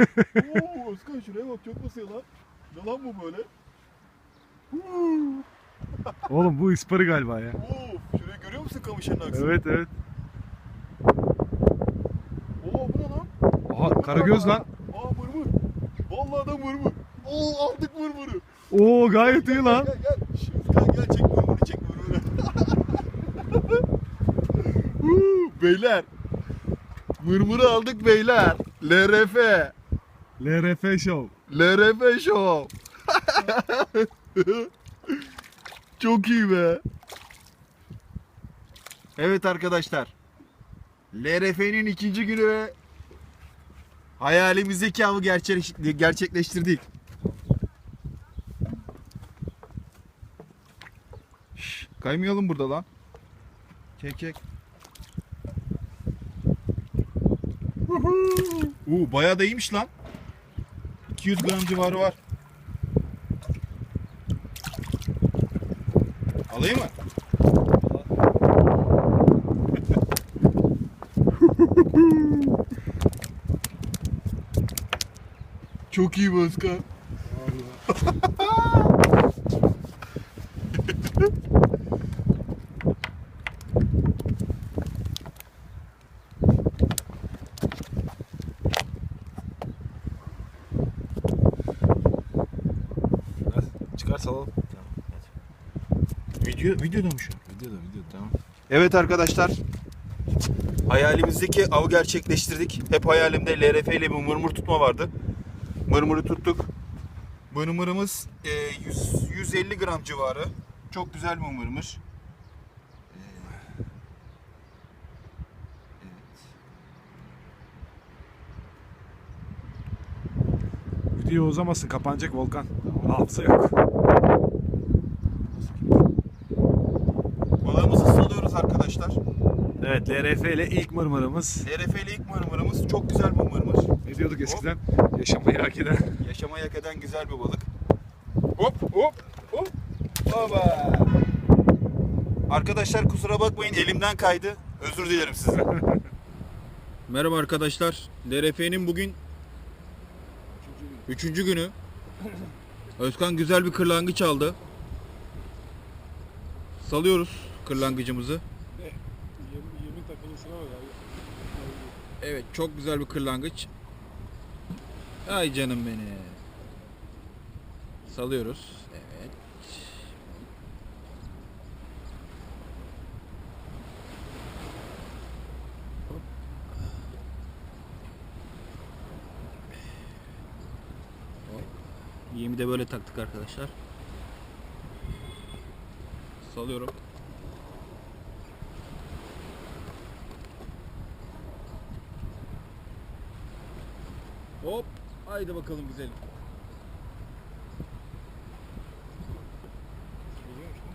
Oo Özkan şuraya bak çok basıyor lan. Ne lan bu böyle? Oğlum bu ısparı galiba ya. Of şurayı görüyor musun kamışın aksını? Evet evet. Oo bu ne lan? Aha karagöz lan. Aa mırmır. Vallahi da mırmır. Oo aldık mırmırı. Oo gayet iyi lan. Gel gel. Özkan gel çek mırmırı çek mırmırı. Beyler. Mırmırı aldık beyler. LRF. LRF Show. LRF Show. Çok iyi be. Evet arkadaşlar. LRF'nin ikinci günü ve hayalimizdeki avı gerçek, gerçekleştirdik. Şş, kaymayalım burada lan. Çek çek. Uuu bayağı da iyiymiş lan. 200 gram civarı var. Alayım mı? Çok iyi Özkan. Salalım. Video, videoda mı şu an? Videoda videoda tamam. Evet arkadaşlar. Hayalimizdeki avı gerçekleştirdik. Hep hayalimde LRF ile bir mırmır tutma vardı. Mırmırı tuttuk. Mırmırımız e, 100, 150 gram civarı. Çok güzel bir Video uzamasın kapanacak Volkan. Hafıza yok. Balığımızı salıyoruz arkadaşlar. Evet LRF ile ilk mırmırımız. LRF ile ilk mırmırımız çok güzel bir mırmır. Ne diyorduk eskiden? Yaşamayı hak eden. Yaşamaya hak eden güzel bir balık. Hop hop hop. Baba. Arkadaşlar kusura bakmayın elimden kaydı. Özür dilerim size. Merhaba arkadaşlar. LRF'nin bugün üçüncü günü. Özkan güzel bir kırlangıç aldı. Salıyoruz kırlangıcımızı. 20 takılısına bak Evet çok güzel bir kırlangıç. Ay canım beni. Salıyoruz. Evet. Yemi de böyle taktık arkadaşlar. Salıyorum. Hop. Haydi bakalım güzelim.